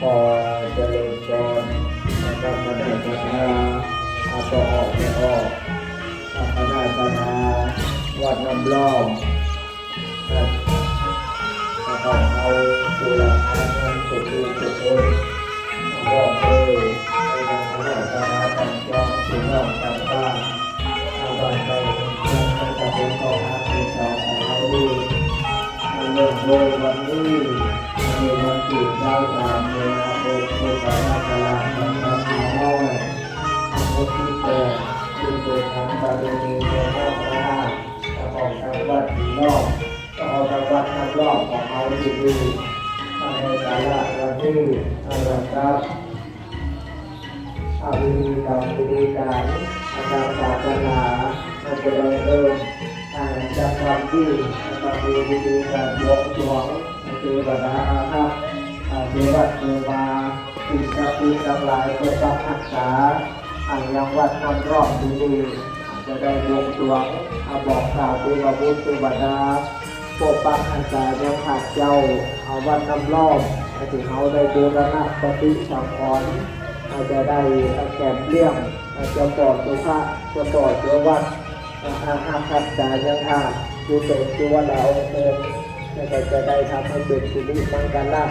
พอเจริญพรนะครับมาได้ปัญหาอาต่อออกไม่ออกมาได้ปัญหาวัดน้ำล้อมนะแล้วก็เอาตุลาการเงินสุดทุกสุดคนบอกเลยไปทางวัดปัญหาต่างจองสิ่งนอกต่างบ้านเอาบ้านไปยังไปกับเป็นต่อหาเป็นต่อของเขาดีมันเริ่มโดยวันนี้ เกิดทางบารมีเมืองนอกนาจะออกทางวัดนอกจะออกทางวัดทางรอบของเขาดีดีในสาระวันที่อะไรครับอาวิธีกรรมวิธีการอาจารย์ศาสนามันจะได้เริ่มอาจากความที่นะครับมีวิธีการบวงสรวงเทวดาอาภัพอ่าเทวดเทวาสิ่งศักดิ์สิทธิ์ทั้งหลายปกปักรักษาอ่ายังวัดนำรอบดีๆ จะได้บวงสรวงอาบอกกล่าวเทวบุตรเทวดาปกปักรักษายังหักเจ้าอาวัดนำรอบให้ถึงเขาได้บูรณะปฏิสังขรณ์อาจจะได้แก่เลี่ยมอาจจะปลอดสุภาจะปลอดเจ้าวัดอาหารขัดจายังอาดูเป็นตัวเราเองแล้วก็จะได้ทำให้เป็นสิริมังคลา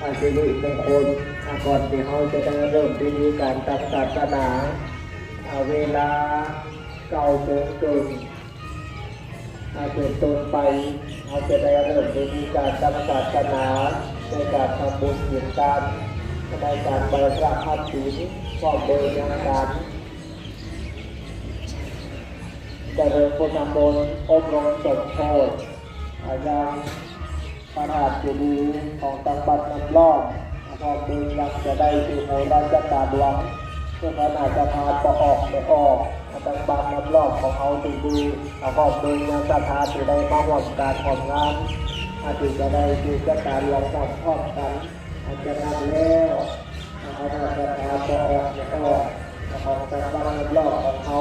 อาสิริมงคลอาก่อนที่เขาจะได้เริ่มพิธีการตักศาสนาเวลา เก่าโมงจนอาเป็นต้นไปเขาจจะได้เริ่มมีการตักศาสนาในการทำบุญเหียนการในการบริจาคทรัพย์สินมอบเบอร์ยังการจะเริญพุทธมนอบรมสมโพธิอายังพระราชเจดีของตังบัดนำรอดพอเป็นยังจะได้สู่โมราชการหลังเพื่อขนาดจะพาประออกไปออก ตังบัดน้ำรอดของเขาถึงดีแล้วก็เป็นยังสถานที่ได้มาหวมการของงานอาจจะได้สู่จัดการหลังจากพร้อมกันอาจจะนำแล้วเขาจะพาประออกไปออกของทางบานน้ำรอบของเขา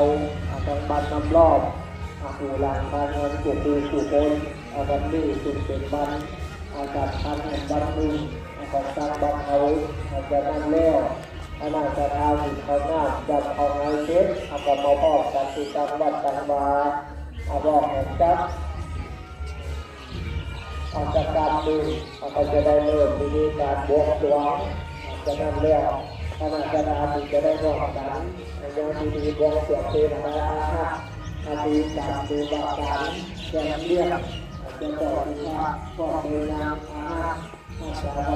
ทางบานน้ำรอบอาหูหลังบ้านเงินสุขดีสุขคนอาบันนี้สุขเป็นบ้านอาจัดพันแห่งบ้านหนึ่งของทางบ้านเขาอาจจะนั่นแล้ว อาณาจะทาสิเขาหน้าจัดเอาไงเช็ดอากับมาพ่อกันที่จังหวัดจังหวัดอาบอกแห่งจัดอาจากการดูอาก็จะได้เริ่มมีการบวกสรวงจะนั่นแล้วขณะกระดาษจะได้รอบกันยังดีดีบวงสรวงเทวดาอาฆาตอาดีการดูบาการแกงเรียกจะต่อที่ว่าก็มีนามอาอาสาบา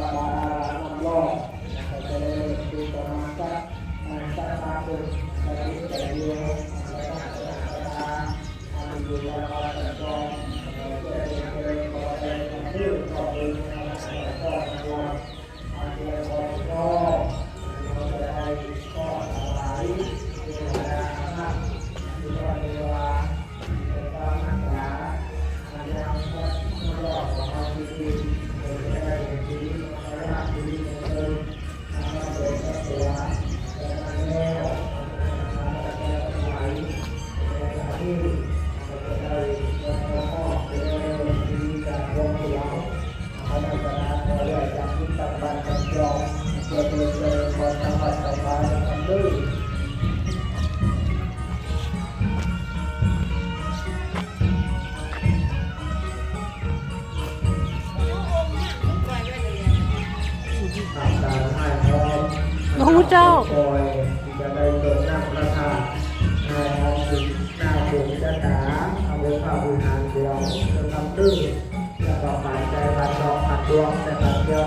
เจ้าคอยจะได้เกิดหน้าพระธาตุนายอาสิหน้าภูมิจะตาเอาไว้ข้าวิหารเดียวจะทำตื้อแล้วก็ผ่านจผ่านดอกผ่านดวงแต่ผ่านเดียว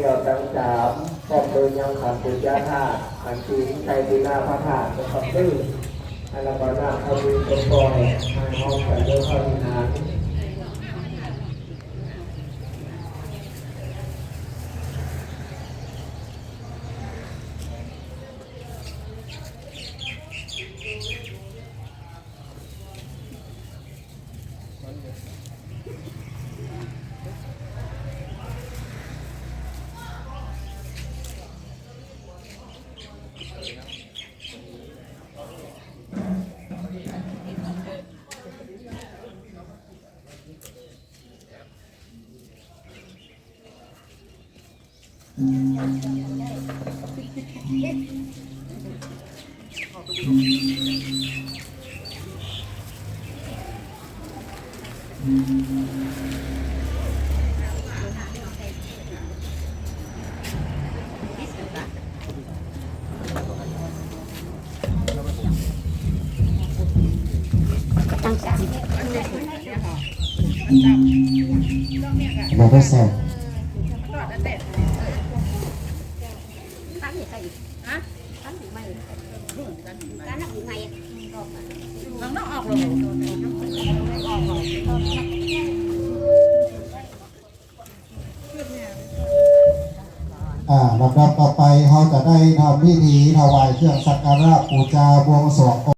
ที่ยวทั้งสามพร้อมโดยยังขันตุยาธาตุขันศีลใจดีนาพระธาตุจะขับตื้ออันละบานาเขามีตัวปล่อยให้ห้องแต่เรื่องข้อวิหาน ด้แซ่บ ตั้งอยู่ใส่ฮะตั้งอยู่ไม่ตั้งอยู่ไม่ลอง ต้องออกลงอ่าลำดับต่อไปเขาจะได้ทำพิธีถวายเครื่องสักการะปูจาบวงสรวง